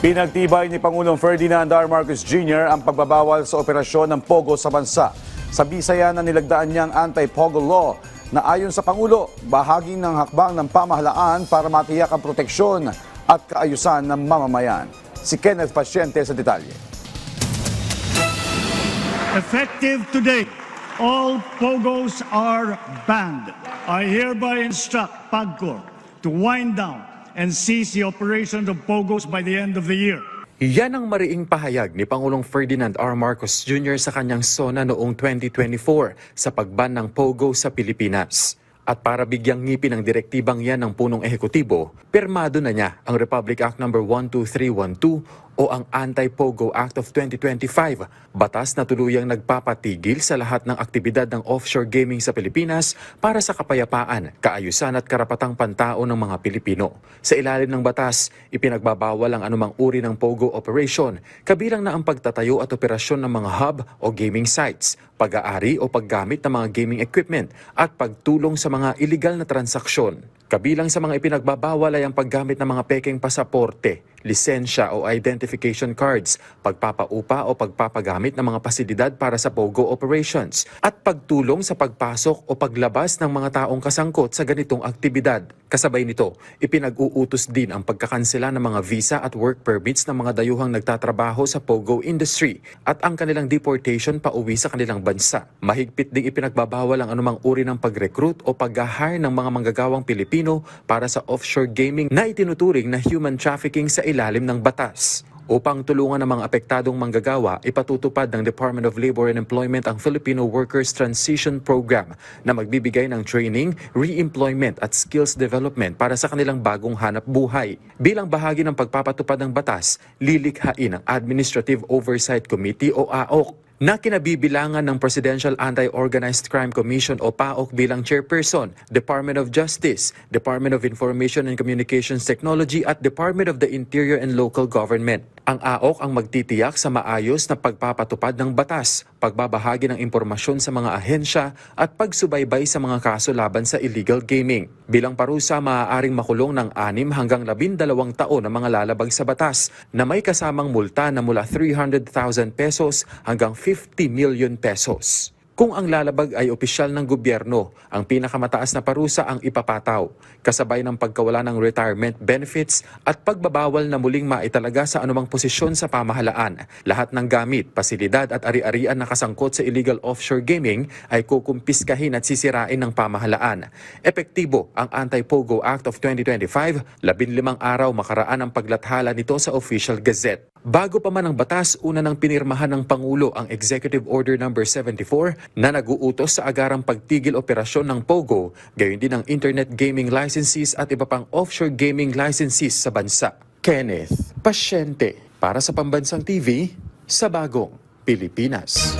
Pinagtibay ni Pangulong Ferdinand R. Marcos Jr. ang pagbabawal sa operasyon ng Pogo sa bansa. Sa Bisaya na nilagdaan niyang anti-Pogo law na ayon sa Pangulo, bahagi ng hakbang ng pamahalaan para matiyak ang proteksyon at kaayusan ng mamamayan. Si Kenneth Pasyente sa detalye. Effective today, all POGOs are banned. I hereby instruct PAGCOR to wind down and cease the operation of POGOs by the end of the year. Yan ang mariing pahayag ni Pangulong Ferdinand R. Marcos Jr. sa kanyang SONA noong 2024 sa pagban ng POGO sa Pilipinas. At para bigyang ngipin ang direktibang yan ng punong ehekutibo, pirmado na niya ang Republic Act No. 12312 o ang Anti-POGO Act of 2025, batas na tuluyang nagpapatigil sa lahat ng aktibidad ng offshore gaming sa Pilipinas para sa kapayapaan, kaayusan at karapatang pantao ng mga Pilipino. Sa ilalim ng batas, ipinagbabawal ang anumang uri ng POGO operation, kabilang na ang pagtatayo at operasyon ng mga hub o gaming sites, pag-aari o paggamit ng mga gaming equipment at pagtulong sa mga illegal na transaksyon. Kabilang sa mga ipinagbabawal ay ang paggamit ng mga pekeng pasaporte, lisensya o identification cards, pagpapaupa o pagpapagamit ng mga pasilidad para sa POGO operations, at pagtulong sa pagpasok o paglabas ng mga taong kasangkot sa ganitong aktibidad. Kasabay nito, ipinag-uutos din ang pagkakansela ng mga visa at work permits ng mga dayuhang nagtatrabaho sa POGO industry at ang kanilang deportation pauwi sa kanilang bansa. Mahigpit ding ipinagbabawal ang anumang uri ng pag-recruit o pag-hire ng mga manggagawang Pilipino para sa offshore gaming na itinuturing na human trafficking sa ilalim ng batas. Upang tulungan ang mga apektadong manggagawa, ipatutupad ng Department of Labor and Employment ang Filipino Workers Transition Program na magbibigay ng training, re-employment at skills development para sa kanilang bagong hanap buhay. Bilang bahagi ng pagpapatupad ng batas, lilikhain ang Administrative Oversight Committee o AOC na kinabibilangan ng Presidential Anti-Organized Crime Commission o PAOK bilang chairperson, Department of Justice, Department of Information and Communications Technology at Department of the Interior and Local Government. Ang AOK ang magtitiyak sa maayos na pagpapatupad ng batas, pagbabahagi ng impormasyon sa mga ahensya at pagsubaybay sa mga kaso laban sa illegal gaming. Bilang parusa, maaaring makulong ng 6 hanggang 12 taon ang mga lalabag sa batas na may kasamang multa na mula 300,000 pesos hanggang 50 million pesos. Kung ang lalabag ay opisyal ng gobyerno, ang pinakamataas na parusa ang ipapataw, kasabay ng pagkawala ng retirement benefits at pagbabawal na muling maitalaga sa anumang posisyon sa pamahalaan. Lahat ng gamit, pasilidad at ari-arian na kasangkot sa illegal offshore gaming ay kukumpiskahin at sisirain ng pamahalaan. Epektibo ang Anti-POGO Act of 2025, 15 araw makaraan ang paglathala nito sa Official Gazette. Bago pa man ang batas, una nang pinirmahan ng Pangulo ang Executive Order No. 74 na nag-uutos sa agarang pagtigil operasyon ng POGO, gayon din ang internet gaming licenses at iba pang offshore gaming licenses sa bansa. Kenneth, pasyente para sa Pambansang TV sa Bagong Pilipinas.